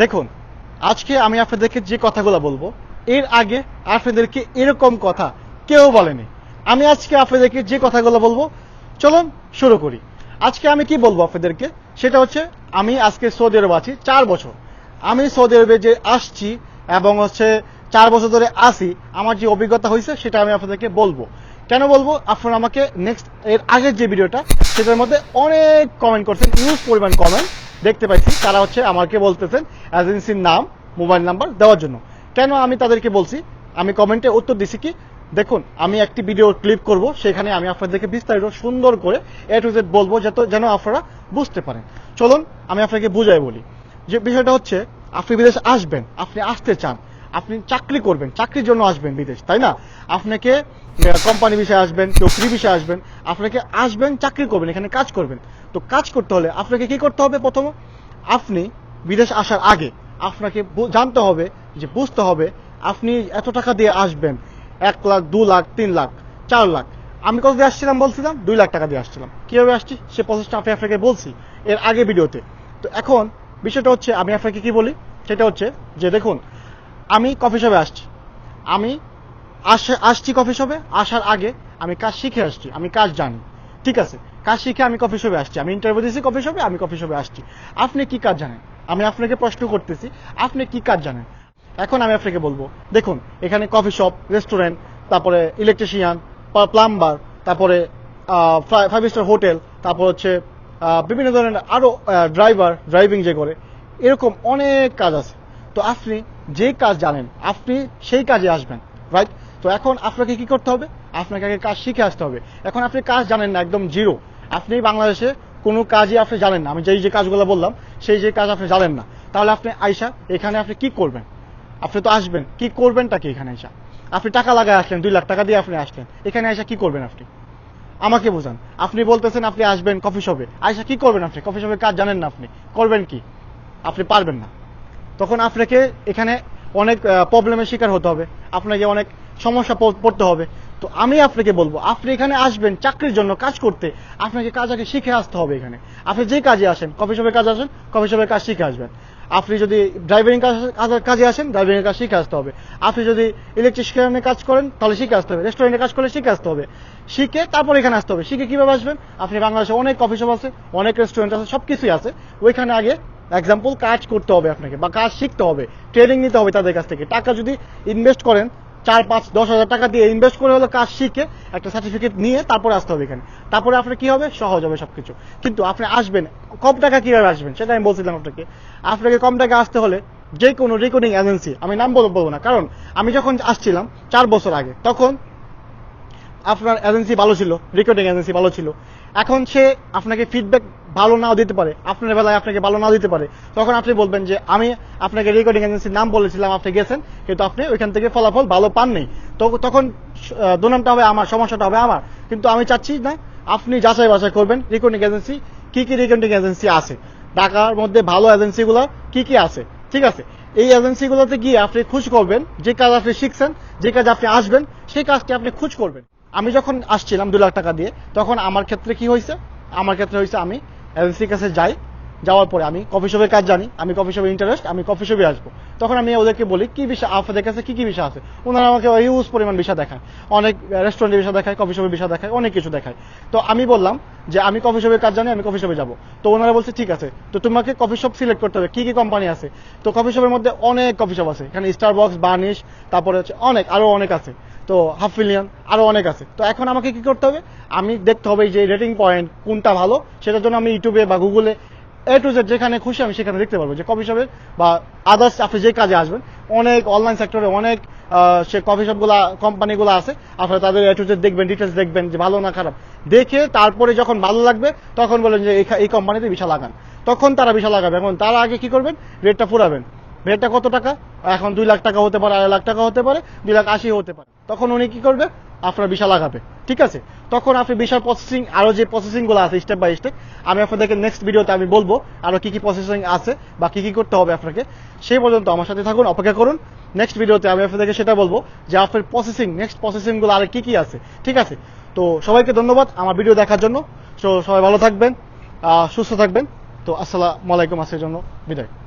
দেখুন, আজকে আমি আপনাদেরকে যে কথাগুলো বলব, এর আগে আপনাদেরকে এরকম কথা কেউ বলেনি। আমি আজকে আপনাদেরকে যে কথাগুলো বলব, চলুন শুরু করি। আজকে আমি কি বলব আপনাদেরকে? সেটা হচ্ছে, আমি আজকে সৌদি আরব আছি চার বছর। আমি সৌদি আরবে যে আসছি এবং হচ্ছে চার বছর ধরে আসি আমার যে অভিজ্ঞতা হয়েছে, সেটা আমি আপনাদেরকে বলব। কেন বলব? আপনারা আমাকে নেক্সট এর আগের যে ভিডিওটা, সেটার মধ্যে অনেক কমেন্ট করছেন ইউজ পরিমাণ কমেন্ট দেখতে পাইছি, তারা হচ্ছে আমাকে বলতেছেন এজেন্সির নাম মোবাইল নাম্বার দেওয়ার জন্য। কেন আমি তাদেরকে বলছি? আমি কমেন্টে উত্তর দিছি কি, দেখুন, আমি একটি ভিডিও ক্লিপ করব, সেখানে আমি আপনাদেরকে বিস্তারিত সুন্দর করে এ টু জেড বলব, যাতে যেন আপনারা বুঝতে পারেন। চলুন, আমি আপনাকে বুঝাই বলি। যে বিষয়টা হচ্ছে, আপনি বিদেশ আসবেন, আপনি আসতে চান আপনি চাকরি করবেন, চাকরির জন্য আসবেন বিদেশ, তাই না? আপনাকে কোম্পানি বিষয়ে আসবেন কেউ ফ্রি বিষয়ে আসবেন, আপনাকে আসবেন, চাকরি করবেন, এখানে কাজ করবেন। তো কাজ করতে হলে আপনাকে কি করতে হবে প্রথম? আপনি বিদেশ আসার আগে আপনাকে জানতে হবে যে বুঝতে হবে আপনি এত টাকা দিয়ে আসবেন, এক লাখ, দু লাখ, তিন লাখ, চার লাখ। আমি কত দিয়ে আসছিলাম বলছিলাম? দুই লাখ টাকা দিয়ে আসছিলাম। কীভাবে আসছি? সে প্রসেসটা আমি আপনাকে বলছি এর আগে ভিডিওতে। তো এখন বিষয়টা হচ্ছে, আমি আপনাকে কি বলি? সেটা হচ্ছে যে দেখুন আমি কফি শপে আসছি। আমি আসছি কফি শপে আসার আগে আমি কাজ শিখে আসছি, আমি কাজ জানি। ঠিক আছে, কাজ শিখে আমি কফি শপে আসছি। আমি ইন্টারভিউ দিয়েছি কফি শপে আমি কফি শপে আসছি। আপনি কি কাজ জানেন? আমি আপনাকে প্রশ্ন করতেছি, আপনি কি কাজ জানেন? এখন আমি আপনাকে বলব, দেখুন, এখানে কফি শপ রেস্টুরেন্ট তারপরে ইলেকট্রিশিয়ান প্লাম্বার তারপরে ফাইভ স্টার হোটেল তারপর হচ্ছে বিভিন্ন ধরনের আরও ড্রাইভার ড্রাইভিং যে করে, এরকম অনেক কাজ আছে। তো আপনি যে কাজ জানেন, আপনি সেই কাজে আসবেন রাইট তো এখন আপনাকে কি করতে হবে? আপনাকে আগে কাজ শিখে আসতে হবে। এখন আপনি কাজ জানেন না, একদম জিরো। আপনি বাংলাদেশে কোনো কাজই আপনি জানেন না। আমি যেই যে কাজগুলো বললাম, সেই যে কাজ আপনি জানেন না। তাহলে আপনি আইসা, এখানে আপনি কি করবেন? আপনি তো আসবেন। কি করবেনটা কি এখানে আইসা? আপনি টাকা লাগায় আসলেন, দুই লাখ টাকা দিয়ে আপনি আসলেন। এখানে আইসা কি করবেন আপনি? আমাকে বোঝান। আপনি বলতেছেন আপনি আসবেন কফি শপে আইসা কি করবেন আপনি? কফি শপে কাজ জানেন না আপনি। করবেন কি? আপনি পারবেন না। তখন আপনাকে এখানে অনেক প্রবলেমের শিকার হতে হবে। আপনাকে অনেক সমস্যা পড়- পড়তে হবে। তো আমি আপনাকে বলব, আপনি এখানে আসবেন চাকরির জন্য কাজ করতে, আপনাকে কাজ আগে শিখে আসতে হবে এখানে। আপনি যে কাজে আসেন কফি শপে কাজ আসেন কফি শপে কাজ শিখে আসবেন। আপনি যদি ড্রাইভিং কাজে আসেন ড্রাইভিং এর কাজ শিখে আসতে হবে। আপনি যদি ইলেকট্রিশিয়ানের কাজ করেন, তাহলে শিখে আসতে হবে। রেস্টুরেন্টে কাজ করলে শিখে আসতে হবে। শিখে তারপর এখানে আসতে হবে। শিখে কীভাবে আসবেন? আপনি বাংলাদেশে অনেক কফি শপ আছে, অনেক রেস্টুরেন্ট আছে, সবকিছুই আছে। ওইখানে আগে এক্সাম্পল কাজ করতে হবে আপনাকে বা কাজ শিখতে হবে ট্রেনিং নিতে হবে তাদের কাছ থেকে। টাকা যদি ইনভেস্ট করেন, চার, পাঁচ, দশ হাজার টাকা দিয়ে ইনভেস্ট করে হলো কাজ শিখে একটা সার্টিফিকেট নিয়ে তারপরে আসতে হবে এখানে। তারপরে আপনার কি হবে? সহজ হবে সবকিছু। কিন্তু আপনি আসবেন, কম টাকা কীভাবে আসবেন সেটা আমি বলছিলাম আপনাকে। আপনাকে কম টাকা আসতে হলে যে কোনো রেকর্ডিং এজেন্সি আমি নাম বলব না, কারণ আমি যখন আসছিলাম চার বছর আগে, তখন আপনার এজেন্সি ভালো ছিল রেকর্ডিং এজেন্সি ভালো ছিল। এখন সে আপনাকে ফিডব্যাক ভালো নাও দিতে পারে, আপনার বেলায় আপনাকে ভালো নাও দিতে পারে। তখন আপনি বলবেন যে, আমি আপনাকে রেকর্ডিং এজেন্সির নাম বলেছিলাম, আপনি গেছেন, কিন্তু আপনি ওইখান থেকে ফলাফল ভালো পাননি। তো তখন দুনামটা হবে আমার, সমস্যাটা হবে আমার। কিন্তু আমি চাচ্ছি না, আপনি যাচাই বাছাই করবেন রেকর্ডিং এজেন্সি কি কি রেকর্ডিং এজেন্সি আছে। ঢাকার মধ্যে ভালো এজেন্সিগুলো কি কি আছে? ঠিক আছে? এই এজেন্সিগুলোতে গিয়ে আপনি খুঁজ করবেন, যে কাজ আপনি শিখছেন, যে কাজ আপনি আসবেন, সেই কাজটি আপনি খুঁজ করবেন। আমি যখন আসছিলাম দু লাখ টাকা দিয়ে, তখন আমার ক্ষেত্রে কি হয়েছে? আমার ক্ষেত্রে হয়েছে আমি এজেন্সির কাছে যাই, যাওয়ার পরে আমি কফি শপের কাজ জানি, আমি কফি শপের ইন্টারেস্ট আমি কফি শপে আসব। তখন আমি ওদেরকে বলি, কি বিষয়? আপনাদের কাছে কি কি বিষয় আছে? ওনারা আমাকে ইউজ পরিমাণ বিষয় দেখায়। অনেক রেস্টুরেন্টের বিষয় দেখায় কফি শপের বিষয় দেখায়, অনেক কিছু দেখায়। তো আমি বললাম যে, আমি কফি শপের কাজ জানি, আমি কফি শপে যাব। তো ওনারা বলছে, ঠিক আছে। তো তোমাকে কফি শপ সিলেক্ট করতে হবে। কি কি কোম্পানি আছে? তো কফি শপের মধ্যে অনেক কফি শপ আছে। এখানে স্টার বক্স বার্নিশ তারপরে হচ্ছে অনেক, আরও অনেক আছে। তো হাফ মিলিয়ন আরও অনেক আছে। তো এখন আমাকে কি করতে হবে? আমি দেখতে হবে যে রেটিং পয়েন্ট কোনটা ভালো, সেটার জন্য আমি ইউটিউবে বা গুগলে এ টু জেড যেখানে খুশি আমি সেখানে দেখতে পারব যে কফি শপের বা আদার্স আপনি যে কাজে আসবেন, অনেক অনলাইন সেক্টরে অনেক সে কফি শপগুলা কোম্পানিগুলো আছে, আপনারা তাদের এ টু জেড দেখবেন ডিটেলস দেখবেন যে ভালো না খারাপ। দেখে তারপরে যখন ভালো লাগবে, তখন বলেন যে এই এই কোম্পানিতে বিশাল লাগান। তখন তারা বিশাল লাগাবে। এখন তার আগে কি করবেন? রেটটা ফুরাবেন রেটটা কত টাকা? এখন দুই লাখ টাকা হতে পারে, আড়াই লাখ টাকা হতে পারে, দুই লাখ আশি হতে পারে। তখন উনি কি করবে? আপনার বিশাল লাগাবে ঠিক আছে? তখন আপনি বিশাল প্রসেসিং আরও যে প্রসেসিংগুলো আছে স্টেপ বাই স্টেপ আমি আপনাদেরকে নেক্সট ভিডিওতে আমি বলব আরও কি কি প্রসেসিং আছে বা কি কি করতে হবে আপনাকে। সেই পর্যন্ত আমার সাথে থাকুন, অপেক্ষা করুন। নেক্সট ভিডিওতে আমি আপনাদেরকে সেটা বলব যে আপনার প্রসেসিং নেক্সট প্রসেসিংগুলো আর কি কি আছে। ঠিক আছে? তো সবাইকে ধন্যবাদ আমার ভিডিও দেখার জন্য। তো সবাই ভালো থাকবেন সুস্থ থাকবেন। তো আসসালামু আলাইকুম, আজকের জন্য বিদায়।